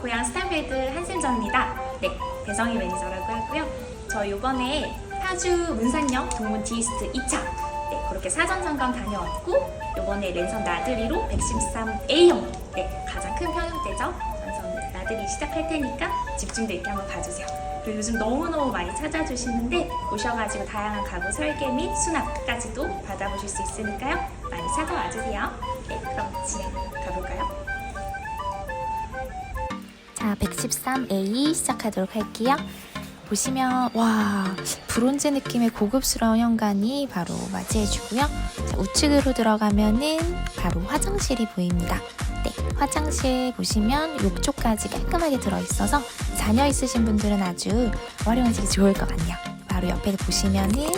고향 스타빌드 한샘정입니다. 네, 배성희 매니저라고 하고요. 저 이번에 파주 문산역 동문 디스트 2차 네, 그렇게 사전 점검 다녀왔고 이번에 랜선 나들이로 113A형 네, 가장 큰 편형대죠. 랜선 나들이 시작할 테니까 집중도 있게 한번 봐주세요. 그리고 요즘 너무너무 많이 찾아주시는데 오셔가지고 다양한 가구 설계 및 수납까지도 받아보실 수 있으니까요. 많이 찾아와 주세요. 네, 그럼 진행 가볼까요? 자, 113A 시작하도록 할게요. 보시면 와 브론즈 느낌의 고급스러운 현관이 바로 맞이해주고요. 자, 우측으로 들어가면은 바로 화장실이 보입니다. 네, 화장실 보시면 욕조까지 깔끔하게 들어있어서 자녀 있으신 분들은 아주 활용하시기 좋을 것 같네요. 바로 옆에 보시면은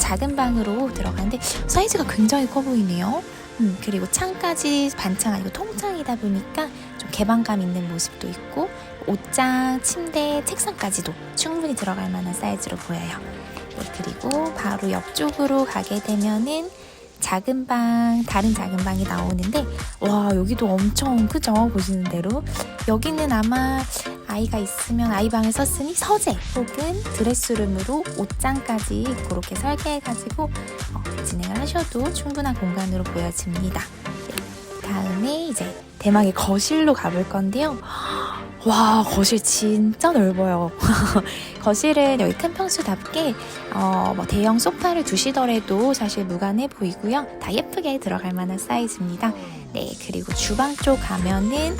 작은 방으로 들어가는데 사이즈가 굉장히 커 보이네요. 음, 그리고 창까지 반창 아니고 통창이다 보니까 좀 개방감 있는 모습도 있고 옷장, 침대, 책상까지도 충분히 들어갈 만한 사이즈로 보여요. 네, 그리고 바로 옆쪽으로 가게 되면은 작은 방, 다른 작은 방이 나오는데 와 여기도 엄청 크죠 보시는 대로 여기는 아마 아이가 있으면 아이 방을 썼으니 서재 혹은 드레스룸으로 옷장까지 그렇게 설계해가지고 어, 진행을 하셔도 충분한 공간으로 보여집니다. 네, 다음에 이제 대망의 거실로 가볼 건데요. 와 거실 진짜 넓어요. 거실은 여기 큰 평수답게 어, 뭐 대형 소파를 두시더라도 사실 무관해 보이고요. 다 예쁘게 들어갈 만한 사이즈입니다. 네 그리고 주방 쪽 가면은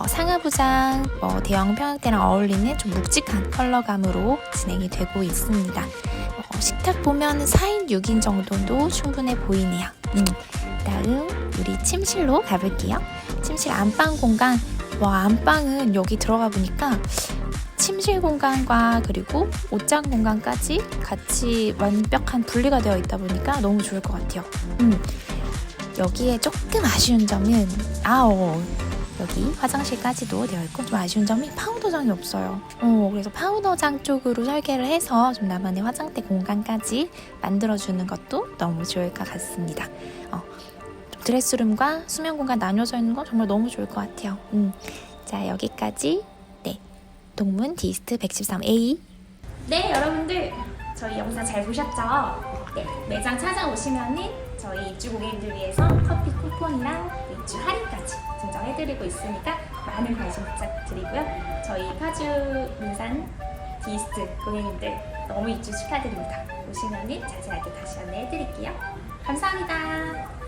어, 상하부장 뭐 대형 평형대랑 어울리는 좀 묵직한 컬러감으로 진행이 되고 있습니다. 어, 식탁 보면 4인 6인 정도도 충분해 보이네요. 음, 다음 우리 침실로 가볼게요. 침실 안방 공간 와 안방은 여기 들어가 보니까 침실 공간과 그리고 옷장 공간까지 같이 완벽한 분리가 되어 있다 보니까 너무 좋을 것 같아요. 음, 여기에 조금 아쉬운 점은 아오 여기 화장실까지도 되어 있고 좀 아쉬운 점이 파우더장이 없어요. 어, 그래서 파우더장 쪽으로 설계를 해서 좀 나만의 화장대 공간까지 만들어주는 것도 너무 좋을 것 같습니다. 어, 좀 드레스룸과 수면 공간 나뉘어져 있는 거 정말 너무 좋을 것 같아요. 음, 자 여기까지 네 동문 디스트 113A 네, 여러분들 저희 영상 잘 보셨죠? 네, 매장 찾아오시면은 저희 입주 고객님들 위해서 커피 해드리고 있으니까 많은 관심 부탁드리고요. 저희 파주 문산 디스트 고객님들 너무 입주 축하드립니다. 오시면은 자세하게 다시 안내해드릴게요. 감사합니다.